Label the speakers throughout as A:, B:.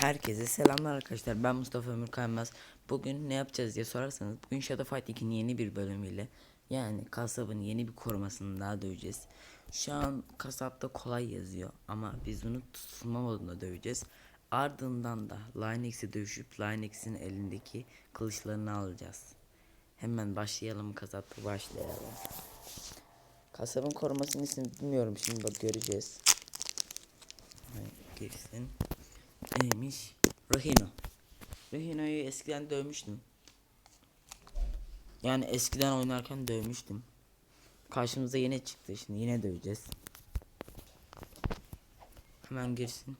A: Herkese selamlar arkadaşlar. Ben Mustafa Ömür Kaymaz. Bugün ne yapacağız diye sorarsanız bugün Shadow Fight 2'nin yeni bir bölümüyle yani kasabın yeni bir korumasını daha döveceğiz. Şu an kasapta kolay yazıyor ama biz bunu tutulma modunda döveceğiz. Ardından da Linex'i dövüşüp Linex'in elindeki kılıçlarını alacağız. Hemen başlayalım kasapta başlayalım. Kasabın korumasının ismini bilmiyorum şimdi bak göreceğiz. Girsin. Neymiş? Rahino. Rahino'yu eskiden dövmüştüm. Yani eskiden oynarken dövmüştüm. Karşımıza yine çıktı şimdi yine döveceğiz. Hemen girsin.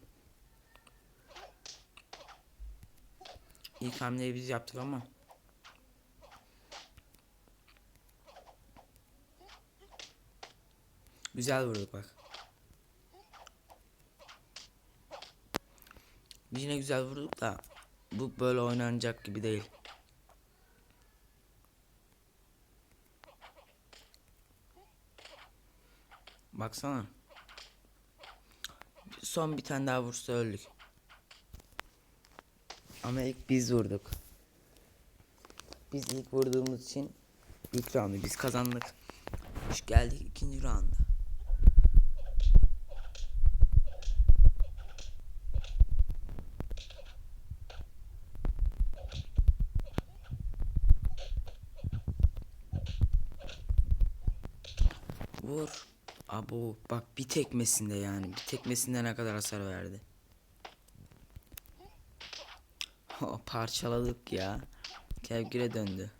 A: İlk hamleyi biz yaptık ama. Güzel vurduk bak. Yine güzel vurduk da bu böyle oynanacak gibi değil. Baksana. Son bir tane daha vursa öldük. Ama ilk biz vurduk. Biz ilk vurduğumuz için ilk roundu biz kazandık. Hoş geldik ikinci rounda. Vur. Abo bak bir tekmesinde yani bir tekmesinde ne kadar hasar verdi. O parçaladık ya. Kevgire döndü.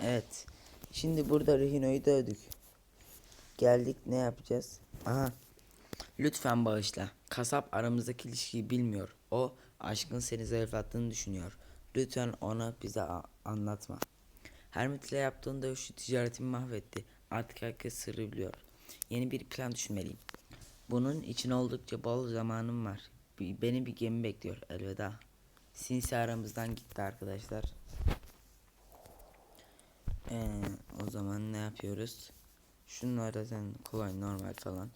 A: Evet. Şimdi burada Rihino'yu dövdük. Geldik ne yapacağız? Aha. Lütfen bağışla. Kasap aramızdaki ilişkiyi bilmiyor. O aşkın seni zayıflattığını düşünüyor. Lütfen ona bize anlatma. Hermit'le yaptığın dövüşü ticaretimi mahvetti. Artık herkes sırrı biliyor. Yeni bir plan düşünmeliyim. Bunun için oldukça bol zamanım var. Beni bir gemi bekliyor. Elveda. Sinsi aramızdan gitti arkadaşlar. Ee, o zaman ne yapıyoruz? Şunlar zaten kolay normal falan.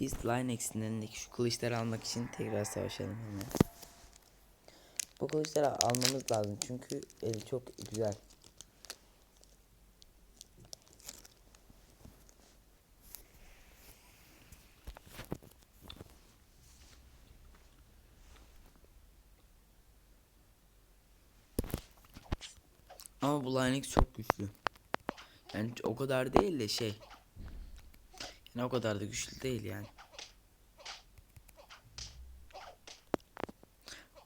A: Biz Linex'in elindeki şu kılıçları almak için tekrar savaşalım hemen. Bu kılıçları almamız lazım çünkü eli çok güzel. Ama bu Linux çok güçlü. Yani o kadar değil de şey. Yani o kadar da güçlü değil yani.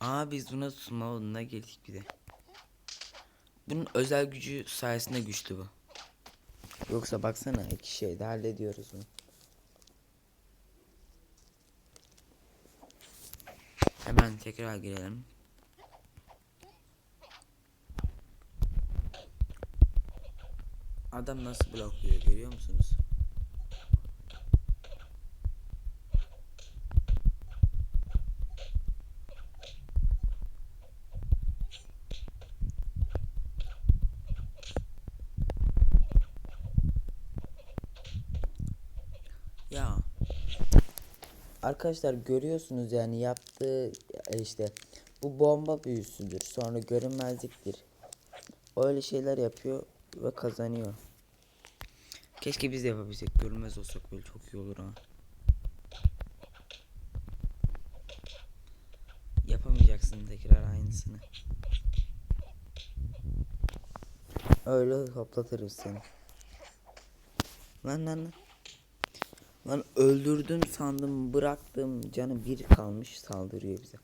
A: Aa biz buna tutma moduna geldik bir de. Bunun özel gücü sayesinde güçlü bu. Yoksa baksana iki şeyde hallediyoruz bunu. Hemen tekrar girelim. Adam nasıl blokluyor görüyor musunuz? Ya Arkadaşlar görüyorsunuz yani yaptığı e, işte bu bomba büyüsüdür sonra görünmezliktir. Öyle şeyler yapıyor ve kazanıyor. Keşke biz de yapabilsek. Görünmez olsak böyle çok iyi olur ha. Yapamayacaksın tekrar aynısını. Öyle hoplatırız seni. Lan lan lan. Lan öldürdüm sandım bıraktım canı bir kalmış saldırıyor bize.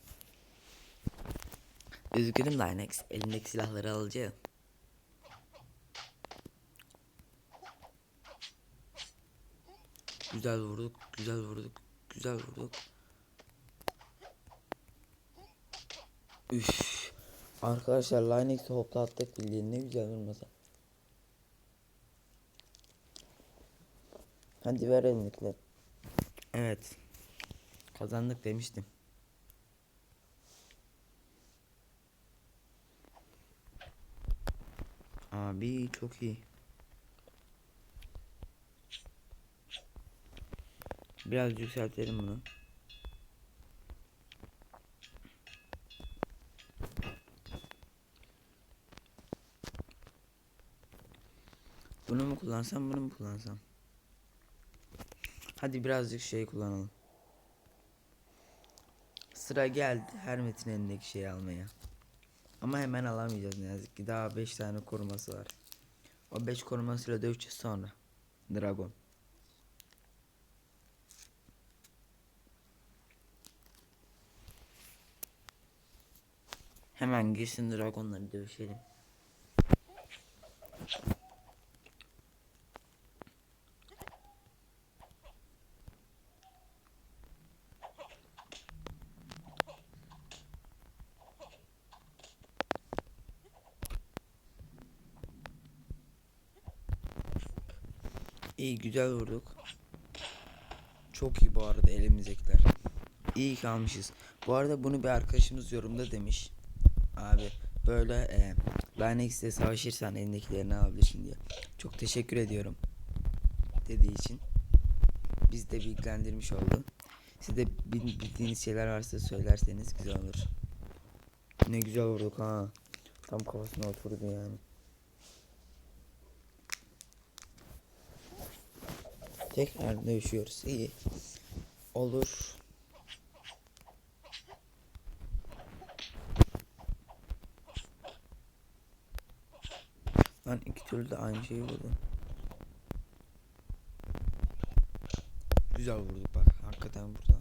A: Üzgünüm Linex elindeki silahları alacağım. Güzel vurduk, güzel vurduk, güzel vurduk. Üf. Arkadaşlar Linex'i hoplattık bildiğin ne güzel vurmasa. Hadi ver elindekileri. Evet. Kazandık demiştim. Abi çok iyi. Biraz yükseltelim bunu. Bunu mu kullansam bunu mu kullansam? Hadi birazcık şey kullanalım. Sıra geldi her metin elindeki şeyi almaya. Ama hemen alamayacağız ne yazık ki. Daha 5 tane koruması var. O 5 korumasıyla döveceğiz sonra. Dragon. Hemen girsin dragonları dövüşelim. İyi güzel vurduk. Çok iyi bu arada elimizdekiler. İyi kalmışız. Bu arada bunu bir arkadaşımız yorumda demiş. Abi böyle e, Linex'te savaşırsan elindekilerini alabilirsin diye. Çok teşekkür ediyorum. Dediği için. Biz de bilgilendirmiş oldu. Siz de bil- bildiğiniz şeyler varsa söylerseniz güzel olur. Ne güzel vurduk ha. Tam kafasına oturdu yani. Tekrar dövüşüyoruz. İyi. Olur. Lan iki türlü de aynı şeyi vurdu. Güzel vurduk bak. Hakikaten burada.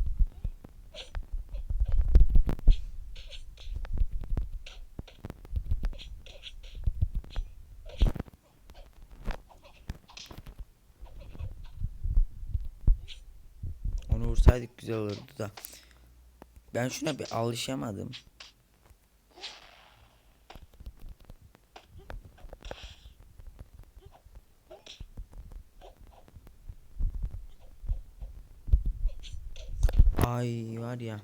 A: Onu vursaydık güzel olurdu da. Ben şuna bir alışamadım. Ay var ya.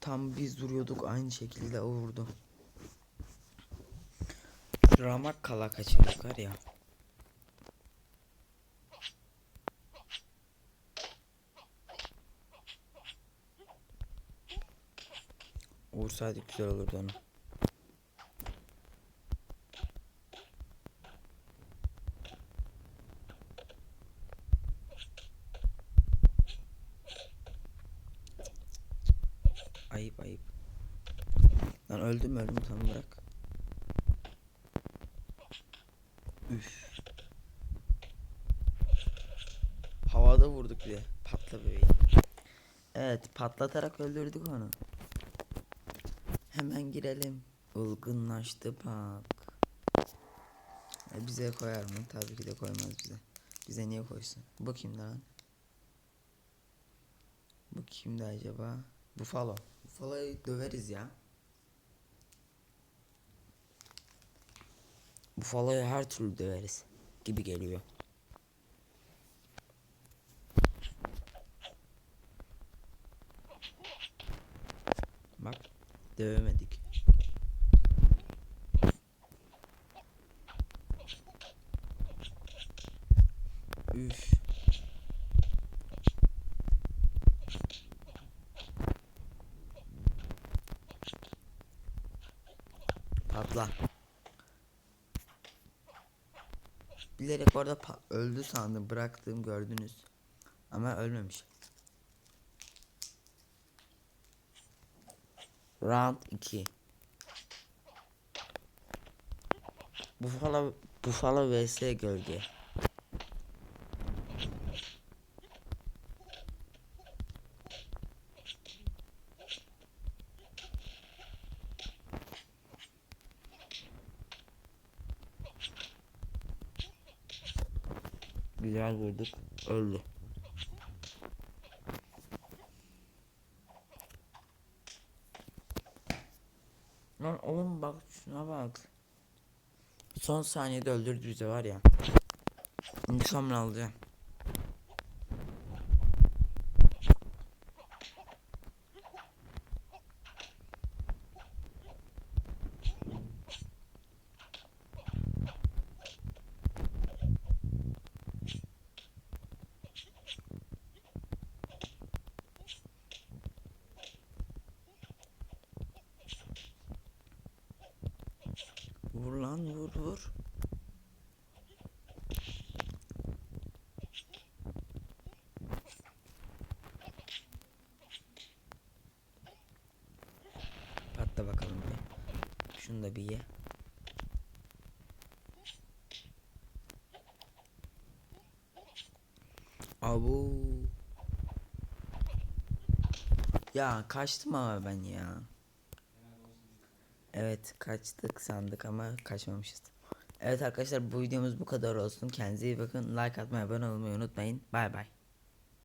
A: Tam biz duruyorduk aynı şekilde o vurdu. Ramak kala kaçırdık var ya. Vursaydık güzel olurdu onu. Ayıp ayıp. Lan öldüm öldüm tamam bırak. Üf. Havada vurduk bir de. Patla bebeğim. Evet patlatarak öldürdük onu. Hemen girelim. Ilgınlaştı bak. E, bize koyar mı? Tabii ki de koymaz bize. Bize niye koysun? Kim lan? Bu kimdi acaba? Buffalo. Buffalo'yu döveriz ya. Buffalo'yu her türlü döveriz. Gibi geliyor. Bak dövemedik. Üf. Patla. Bilerek orada öldü sandım bıraktığım gördünüz. Ama ölmemiş. Round 2. Buffalo Buffalo vs gölge. Güzel vurduk. Öldü. Lan oğlum bak şuna bak. Son saniyede öldürdü bizi var ya. İntikamını alacağım. Vur lan vur vur. Patla bakalım bir. Şunu da bir ye. Abu. Ya kaçtım ama ben ya. Evet kaçtık sandık ama kaçmamışız. Evet arkadaşlar bu videomuz bu kadar olsun. Kendinize iyi bakın. Like atmayı abone olmayı unutmayın. Bay bay.